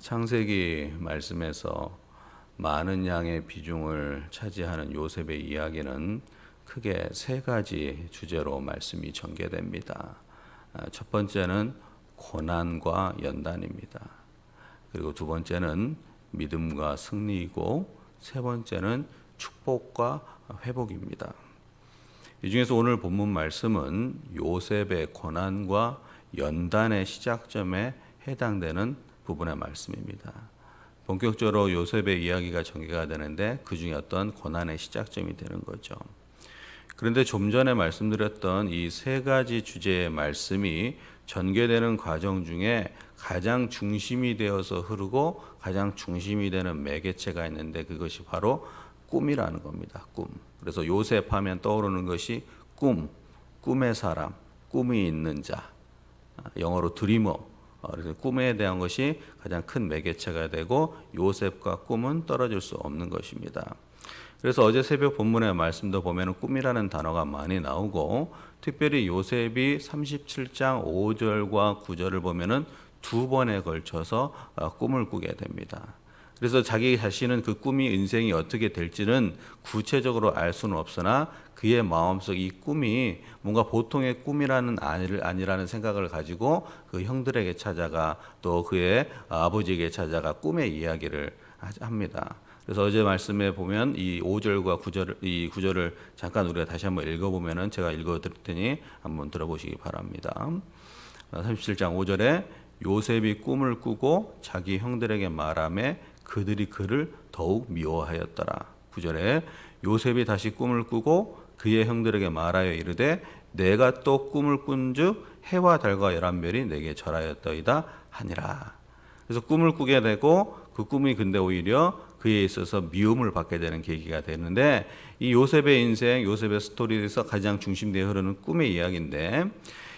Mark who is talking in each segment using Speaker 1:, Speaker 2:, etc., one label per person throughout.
Speaker 1: 창세기 말씀에서 많은 양의 비중을 차지하는 요셉의 이야기는 크게 세 가지 주제로 말씀이 전개됩니다. 아, 첫 번째는 고난과 연단입니다. 그리고 두 번째는 믿음과 승리이고 세 번째는 축복과 회복입니다. 이 중에서 오늘 본문 말씀은 요셉의 고난과 연단의 시작점에 해당되는 부분의 말씀입니다. 본격적으로 요셉의 이야기가 전개가 되는데 그 중에 어떤 고난의 시작점이 되는 거죠. 그런데 좀 전에 말씀드렸던 이 세 가지 주제의 말씀이 전개되는 과정 중에 가장 중심이 되어서 흐르고 가장 중심이 되는 매개체가 있는데 그것이 바로 꿈이라는 겁니다. 꿈. 그래서 요셉 하면 떠오르는 것이 꿈, 꿈의 사람, 꿈이 있는 자. 영어로 드리머. 어, 그래서 꿈에 대한 것이 가장 큰 매개체가 되고 요셉과 꿈은 떨어질 수 없는 것입니다. 그래서 어제 새벽 본문의 말씀도 보면 꿈이라는 단어가 많이 나오고 특별히 요셉이 37장 5절과 9절을 보면은 두 번에 걸쳐서 어, 꿈을 꾸게 됩니다. 그래서 자기 자신은 그 꿈이 인생이 어떻게 될지는 구체적으로 알 수는 없으나 그의 마음속 이 꿈이 뭔가 보통의 꿈이라는 아니라는 생각을 가지고 그 형들에게 찾아가 또 그의 아버지에게 찾아가 꿈의 이야기를 합니다. 그래서 어제 말씀에 보면 이 5절과 9절 이 9절을 잠깐 우리가 다시 한번 읽어 보면은 제가 읽어 드릴 테니 한번 들어보시기 바랍니다. 37장 5절에 요셉이 꿈을 꾸고 자기 형들에게 말하매 그들이 그를 더욱 미워하였더라. 9절에 요셉이 다시 꿈을 꾸고 그의 형들에게 말하여 이르되 내가 또 꿈을 꾼즉 해와 달과 열한 별이 내게 절하였더이다 하니라. 그래서 꿈을 꾸게 되고 그 꿈이 근데 오히려 그에 있어서 미움을 받게 되는 계기가 되는데 이 요셉의 인생, 요셉의 스토리에서 가장 중심되어 흐르는 꿈의 이야기인데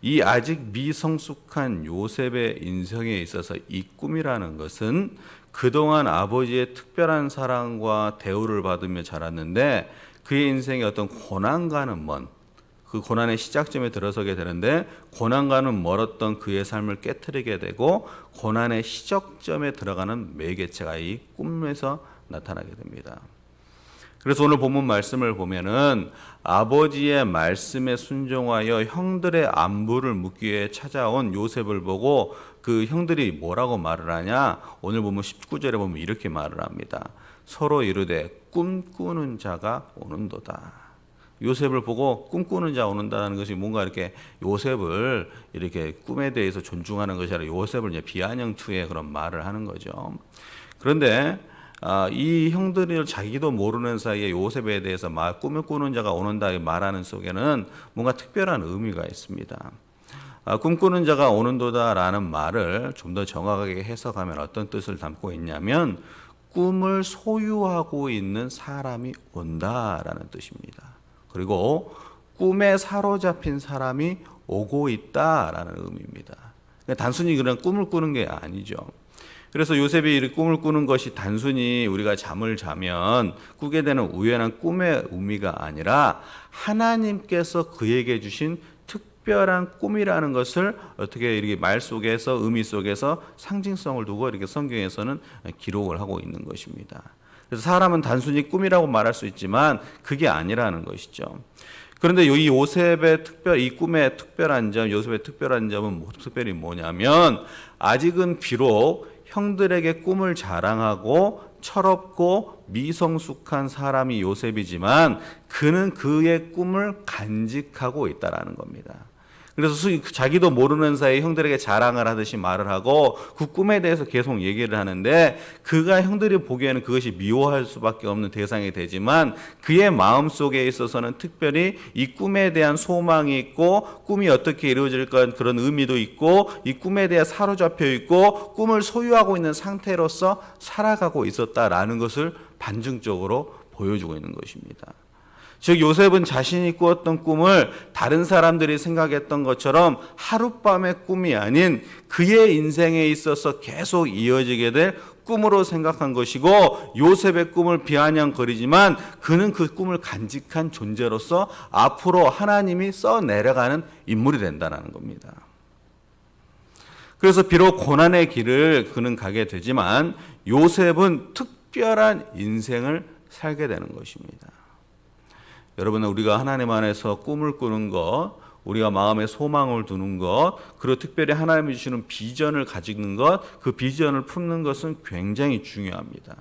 Speaker 1: 이 아직 미성숙한 요셉의 인생에 있어서 이 꿈이라는 것은 그동안 아버지의 특별한 사랑과 대우를 받으며 자랐는데 그의 인생에 어떤 고난과는 먼, 그 고난의 시작점에 들어서게 되는데 고난과는 멀었던 그의 삶을 깨뜨리게 되고 고난의 시작점에 들어가는 매개체가 이 꿈에서 나타나게 됩니다. 그래서 오늘 본문 말씀을 보면은 아버지의 말씀에 순종하여 형들의 안부를 묻기 위해 찾아온 요셉을 보고 그 형들이 뭐라고 말을 하냐? 오늘 보면 19절에 보면 이렇게 말을 합니다. 서로 이르되 꿈꾸는 자가 오는도다. 요셉을 보고 꿈꾸는 자 오는다는 것이 뭔가 이렇게 요셉을 이렇게 꿈에 대해서 존중하는 것이 아니라 요셉을 이제 비아냥투의 그런 말을 하는 거죠. 그런데 아, 이 형들이 자기도 모르는 사이에 요셉에 대해서 말, 꿈을 꾸는 자가 오는다 말하는 속에는 뭔가 특별한 의미가 있습니다. 아, 꿈꾸는 자가 오는도다라는 말을 좀 더 정확하게 해석하면 어떤 뜻을 담고 있냐면 꿈을 소유하고 있는 사람이 온다라는 뜻입니다. 그리고 꿈에 사로잡힌 사람이 오고 있다라는 의미입니다. 단순히 그냥 꿈을 꾸는 게 아니죠. 그래서 요셉이 이 꿈을 꾸는 것이 단순히 우리가 잠을 자면 꾸게 되는 우연한 꿈의 의미가 아니라 하나님께서 그에게 주신 특별한 꿈이라는 것을 어떻게 이렇게 말 속에서 의미 속에서 상징성을 두고 이렇게 성경에서는 기록을 하고 있는 것입니다. 그래서 사람은 단순히 꿈이라고 말할 수 있지만 그게 아니라는 것이죠. 그런데 이 요셉의 특별 이 꿈의 특별한 점, 요셉의 특별한 점은 뭐, 특별히 뭐냐면 아직은 비록 형들에게 꿈을 자랑하고 철없고 미성숙한 사람이 요셉이지만 그는 그의 꿈을 간직하고 있다라는 겁니다. 그래서 자기도 모르는 사이에 형들에게 자랑을 하듯이 말을 하고 그 꿈에 대해서 계속 얘기를 하는데 그가 형들이 보기에는 그것이 미워할 수밖에 없는 대상이 되지만 그의 마음 속에 있어서는 특별히 이 꿈에 대한 소망이 있고 꿈이 어떻게 이루어질 것 그런 의미도 있고 이 꿈에 대해 사로잡혀 있고 꿈을 소유하고 있는 상태로서 살아가고 있었다라는 것을 반증적으로 보여주고 있는 것입니다. 즉 요셉은 자신이 꾸었던 꿈을 다른 사람들이 생각했던 것처럼 하룻밤의 꿈이 아닌 그의 인생에 있어서 계속 이어지게 될 꿈으로 생각한 것이고 요셉의 꿈을 비아냥거리지만 그는 그 꿈을 간직한 존재로서 앞으로 하나님이 써 내려가는 인물이 된다는 겁니다. 그래서 비록 고난의 길을 그는 가게 되지만 요셉은 특별한 인생을 살게 되는 것입니다. 여러분 우리가 하나님 안에서 꿈을 꾸는 것, 우리가 마음에 소망을 두는 것, 그리고 특별히 하나님이 주시는 비전을 가지는 것, 그 비전을 품는 것은 굉장히 중요합니다.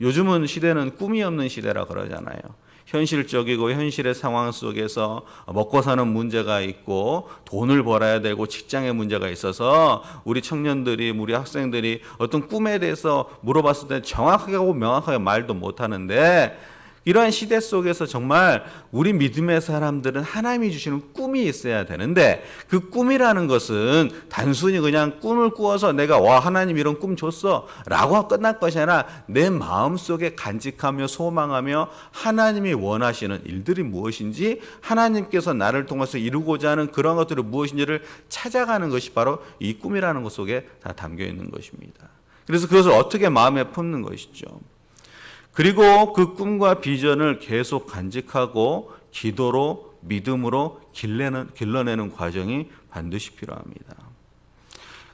Speaker 1: 요즘은 시대는 꿈이 없는 시대라 그러잖아요. 현실적이고 현실의 상황 속에서 먹고 사는 문제가 있고 돈을 벌어야 되고 직장의 문제가 있어서 우리 청년들이 우리 학생들이 어떤 꿈에 대해서 물어봤을 때 정확하게 하고 명확하게 말도 못 하는데 이러한 시대 속에서 정말 우리 믿음의 사람들은 하나님이 주시는 꿈이 있어야 되는데 그 꿈이라는 것은 단순히 그냥 꿈을 꾸어서 내가 와 하나님 이런 꿈 줬어 라고 끝날 것이 아니라 내 마음속에 간직하며 소망하며 하나님이 원하시는 일들이 무엇인지 하나님께서 나를 통해서 이루고자 하는 그런 것들이 무엇인지를 찾아가는 것이 바로 이 꿈이라는 것 속에 다 담겨 있는 것입니다. 그래서 그것을 어떻게 마음에 품는 것이죠. 그리고 그 꿈과 비전을 계속 간직하고 기도로 믿음으로 길내는, 길러내는 과정이 반드시 필요합니다.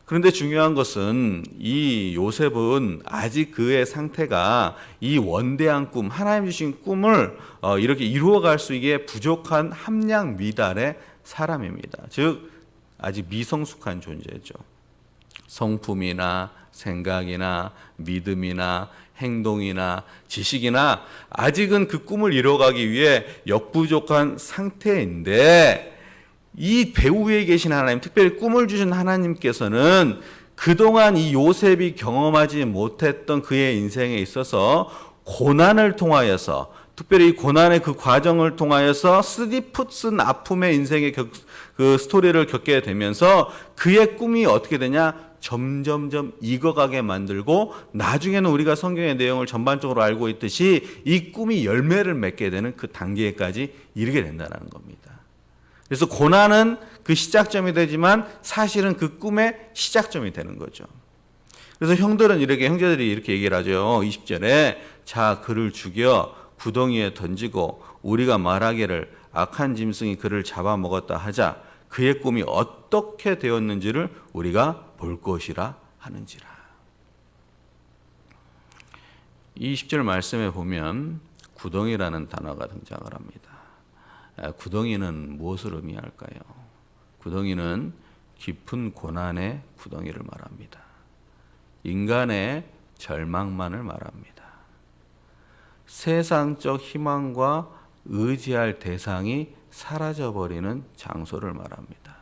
Speaker 1: 그런데 중요한 것은 이 요셉은 아직 그의 상태가 이 원대한 꿈, 하나님 주신 꿈을 어, 이렇게 이루어갈 수 있게 부족한 함량 미달의 사람입니다. 즉, 아직 미성숙한 존재죠. 성품이나 생각이나 믿음이나 행동이나 지식이나 아직은 그 꿈을 이뤄가기 위해 역부족한 상태인데 이 배우 위에 계신 하나님, 특별히 꿈을 주신 하나님께서는 그동안 이 요셉이 경험하지 못했던 그의 인생에 있어서 고난을 통하여서 특별히 고난의 그 과정을 통하여서 스디풋슨 아픔의 인생의 격, 그 스토리를 겪게 되면서 그의 꿈이 어떻게 되냐 점점점 익어가게 만들고 나중에는 우리가 성경의 내용을 전반적으로 알고 있듯이 이 꿈이 열매를 맺게 되는 그 단계까지 이르게 된다는 겁니다. 그래서 고난은 그 시작점이 되지만 사실은 그 꿈의 시작점이 되는 거죠. 그래서 형들은 이렇게 형제들이 이렇게 얘기를 하죠. 20절에 자 그를 죽여 구덩이에 던지고 우리가 말하기를 악한 짐승이 그를 잡아먹었다 하자 그의 꿈이 어떻게 되었는지를 우리가 볼 것이라 하는지라. 20절 말씀에 보면 구덩이라는 단어가 등장을 합니다. 구덩이는 무엇을 의미할까요? 구덩이는 깊은 고난의 구덩이를 말합니다. 인간의 절망만을 말합니다. 세상적 희망과 의지할 대상이 사라져버리는 장소를 말합니다.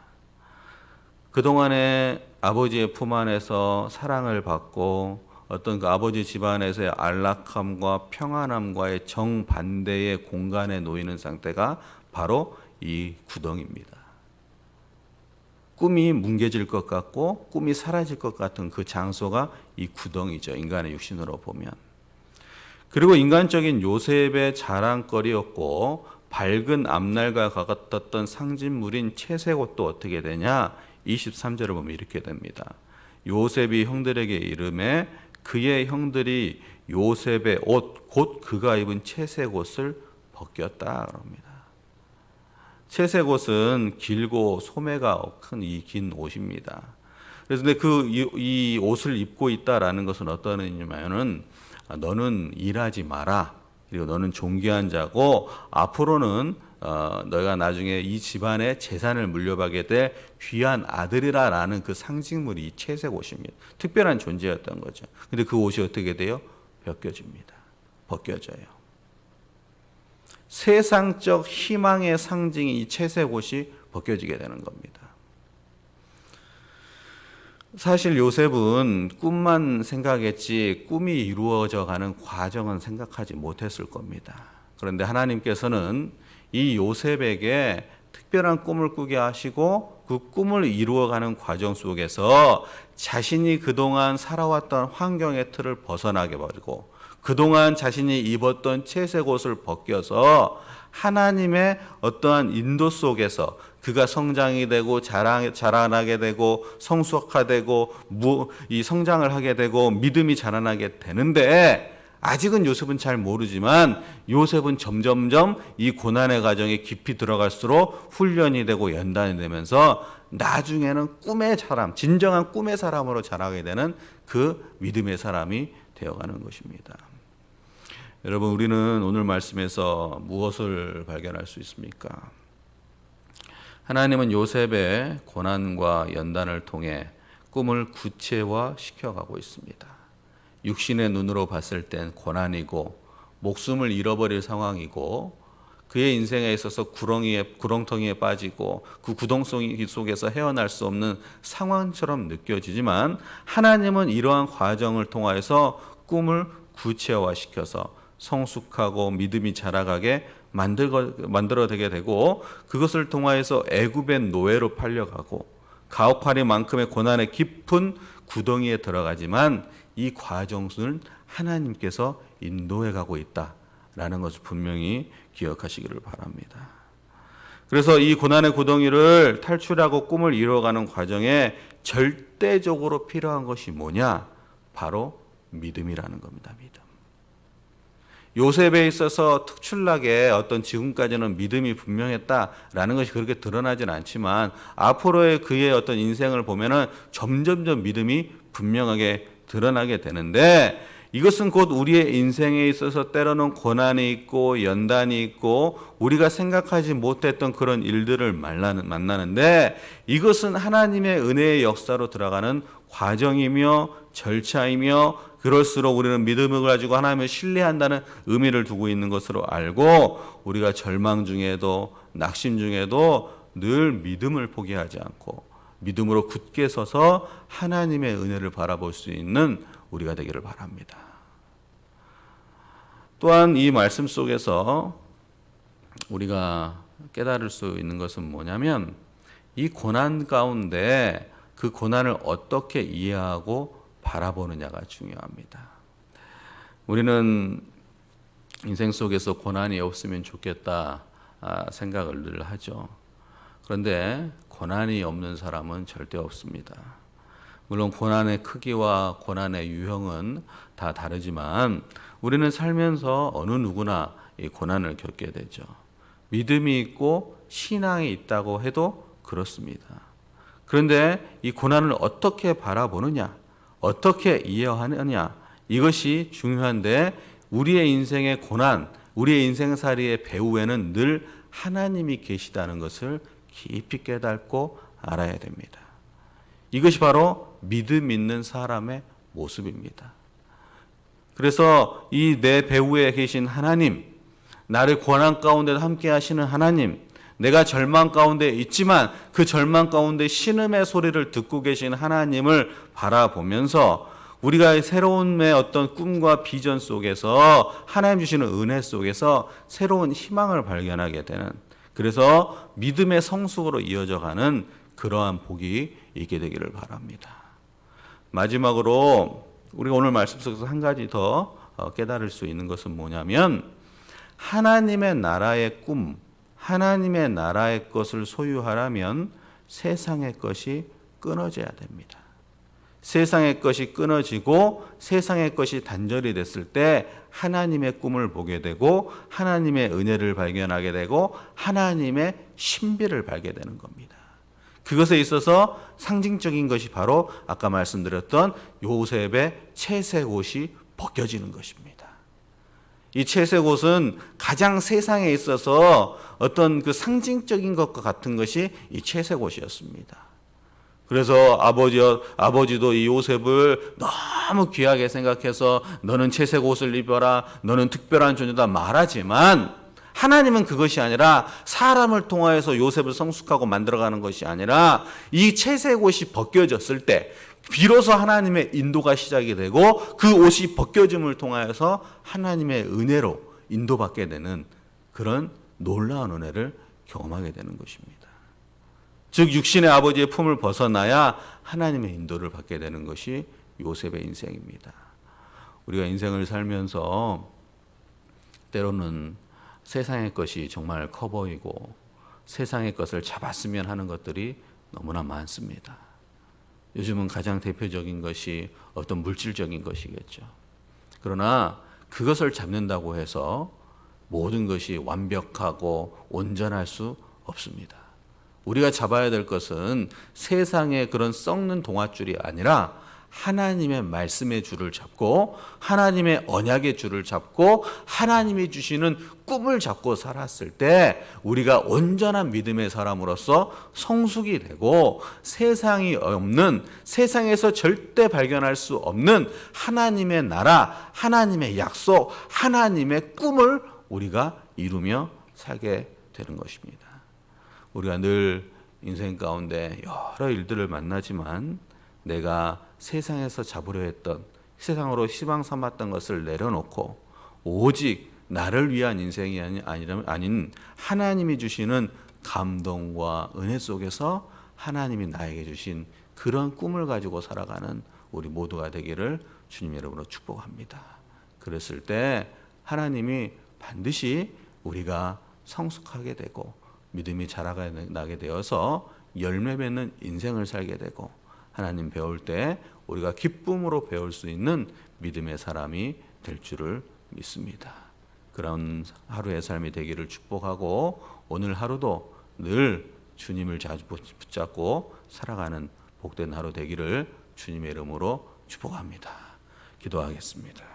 Speaker 1: 그동안에 아버지의 품 안에서 사랑을 받고 어떤 그 아버지 집안에서의 안락함과 평안함과의 정반대의 공간에 놓이는 상태가 바로 이 구덩입니다. 꿈이 뭉개질 것 같고 꿈이 사라질 것 같은 그 장소가 이 구덩이죠. 인간의 육신으로 보면. 그리고 인간적인 요셉의 자랑거리였고 밝은 앞날과 같았던 상징물인 채색옷도 어떻게 되냐? 23절을 보면 이렇게 됩니다. 요셉이 형들에게 이름에 그의 형들이 요셉의 옷, 곧 그가 입은 채색 옷을 벗겼다 그럽니다. 채색 옷은 길고 소매가 큰 이 긴 옷입니다. 그래서 근데 그이 이 옷을 입고 있다라는 것은 어떤 의미냐면은 너는 일하지 마라. 그리고 너는 존귀한 자고 앞으로는 어, 너가 나중에 이 집안의 재산을 물려받게 될 귀한 아들이라라는 그 상징물이 이 채색 옷입니다. 특별한 존재였던 거죠. 근데 그 옷이 어떻게 돼요? 벗겨집니다. 벗겨져요. 세상적 희망의 상징이 이 채색 옷이 벗겨지게 되는 겁니다. 사실 요셉은 꿈만 생각했지 꿈이 이루어져 가는 과정은 생각하지 못했을 겁니다. 그런데 하나님께서는 이 요셉에게 특별한 꿈을 꾸게 하시고 그 꿈을 이루어가는 과정 속에서 자신이 그동안 살아왔던 환경의 틀을 벗어나게 버리고 그동안 자신이 입었던 채색 옷을 벗겨서 하나님의 어떠한 인도 속에서 그가 성장이 되고 자라, 자라나게 되고 성숙화되고 무, 이 성장을 하게 되고 믿음이 자라나게 되는데 아직은 요셉은 잘 모르지만 요셉은 점점점 이 고난의 과정에 깊이 들어갈수록 훈련이 되고 연단이 되면서 나중에는 꿈의 사람, 진정한 꿈의 사람으로 자라게 되는 그 믿음의 사람이 되어가는 것입니다. 여러분, 우리는 오늘 말씀에서 무엇을 발견할 수 있습니까? 하나님은 요셉의 고난과 연단을 통해 꿈을 구체화 시켜 가고 있습니다. 육신의 눈으로 봤을 땐 고난이고 목숨을 잃어버릴 상황이고 그의 인생에 있어서 구렁이에 구렁텅이에 빠지고 그 구덩송이 속에서 헤어날 수 없는 상황처럼 느껴지지만 하나님은 이러한 과정을 통하여서 꿈을 구체화시켜서 성숙하고 믿음이 자라가게 만들어 만들어되게 되고 그것을 통하여서 애굽의 노예로 팔려가고 가혹하리만큼의 고난의 깊은 구덩이에 들어가지만 이 과정을 하나님께서 인도해 가고 있다라는 것을 분명히 기억하시기를 바랍니다. 그래서 이 고난의 구덩이를 탈출하고 꿈을 이루어가는 과정에 절대적으로 필요한 것이 뭐냐? 바로 믿음이라는 겁니다. 믿음. 요셉에 있어서 특출나게 어떤 지금까지는 믿음이 분명했다라는 것이 그렇게 드러나진 않지만 앞으로의 그의 어떤 인생을 보면은 점점점 믿음이 분명하게 드러나게 되는데 이것은 곧 우리의 인생에 있어서 때로는 고난이 있고 연단이 있고 우리가 생각하지 못했던 그런 일들을 만나는데 이것은 하나님의 은혜의 역사로 들어가는 과정이며 절차이며 그럴수록 우리는 믿음을 가지고 하나님을 신뢰한다는 의미를 두고 있는 것으로 알고 우리가 절망 중에도 낙심 중에도 늘 믿음을 포기하지 않고 믿음으로 굳게 서서 하나님의 은혜를 바라볼 수 있는 우리가 되기를 바랍니다. 또한 이 말씀 속에서 우리가 깨달을 수 있는 것은 뭐냐면 이 고난 가운데 그 고난을 어떻게 이해하고 바라보느냐가 중요합니다. 우리는 인생 속에서 고난이 없으면 좋겠다 아, 생각을 늘 하죠. 그런데 고난이 없는 사람은 절대 없습니다. 물론 고난의 크기와 고난의 유형은 다 다르지만 우리는 살면서 어느 누구나 이 고난을 겪게 되죠. 믿음이 있고 신앙이 있다고 해도 그렇습니다. 그런데 이 고난을 어떻게 바라보느냐, 어떻게 이해하느냐, 이것이 중요한데 우리의 인생의 고난, 우리의 인생살이의 배후에는 늘 하나님이 계시다는 것을 깊이 깨닫고 알아야 됩니다. 이것이 바로 믿음 있는 사람의 모습입니다. 그래서 이 내 배후에 계신 하나님, 나를 고난 가운데 함께 하시는 하나님, 내가 절망 가운데 있지만 그 절망 가운데 신음의 소리를 듣고 계신 하나님을 바라보면서 우리가 새로운의 어떤 꿈과 비전 속에서 하나님 주시는 은혜 속에서 새로운 희망을 발견하게 되는 그래서 믿음의 성숙으로 이어져 가는 그러한 복이 있게 되기를 바랍니다. 마지막으로 우리가 오늘 말씀 속에서 한 가지 더 어, 깨달을 수 있는 것은 뭐냐면 하나님의 나라의 꿈, 하나님의 나라의 것을 소유하려면 세상의 것이 끊어져야 됩니다. 세상의 것이 끊어지고 세상의 것이 단절이 됐을 때 하나님의 꿈을 보게 되고 하나님의 은혜를 발견하게 되고 하나님의 신비를 발견되는 겁니다. 그것에 있어서 상징적인 것이 바로 아까 말씀드렸던 요셉의 채색 옷이 벗겨지는 것입니다. 이 채색 옷은 가장 세상에 있어서 어떤 그 상징적인 것과 같은 것이 이 채색 옷이었습니다. 그래서 아버지 아버지도 이 요셉을 너무 귀하게 생각해서 너는 채색 옷을 입어라, 너는 특별한 존재다 말하지만 하나님은 그것이 아니라 사람을 통하여서 요셉을 성숙하고 만들어가는 것이 아니라 이 채색 옷이 벗겨졌을 때 비로소 하나님의 인도가 시작이 되고 그 옷이 벗겨짐을 통하여서 하나님의 은혜로 인도받게 되는 그런 놀라운 은혜를 경험하게 되는 것입니다. 즉 육신의 아버지의 품을 벗어나야 하나님의 인도를 받게 되는 것이 요셉의 인생입니다. 우리가 인생을 살면서 때로는 세상의 것이 정말 커 보이고 세상의 것을 잡았으면 하는 것들이 너무나 많습니다. 요즘은 가장 대표적인 것이 어떤 물질적인 것이겠죠. 그러나 그것을 잡는다고 해서 모든 것이 완벽하고 온전할 수 없습니다. 우리가 잡아야 될 것은 세상의 그런 썩는 동아줄이 아니라 하나님의 말씀의 줄을 잡고 하나님의 언약의 줄을 잡고 하나님이 주시는 꿈을 잡고 살았을 때 우리가 온전한 믿음의 사람으로서 성숙이 되고 세상이 없는 세상에서 절대 발견할 수 없는 하나님의 나라, 하나님의 약속, 하나님의 꿈을 우리가 이루며 살게 되는 것입니다. 우리가 늘 인생 가운데 여러 일들을 만나지만 내가 세상에서 잡으려 했던 세상으로 희망 삼았던 것을 내려놓고 오직 나를 위한 인생이 아니- 아니라- 아닌 하나님이 주시는 감동과 은혜 속에서 하나님이 나에게 주신 그런 꿈을 가지고 살아가는 우리 모두가 되기를 주님 여러분으로 축복합니다. 그랬을 때 하나님이 반드시 우리가 성숙하게 되고 믿음이 자라나게 되어서 열매 맺는 인생을 살게 되고 하나님 배울 때 우리가 기쁨으로 배울 수 있는 믿음의 사람이 될 줄을 믿습니다. 그런 하루의 삶이 되기를 축복하고 오늘 하루도 늘 주님을 자주 붙잡고 살아가는 복된 하루 되기를 주님의 이름으로 축복합니다. 기도하겠습니다.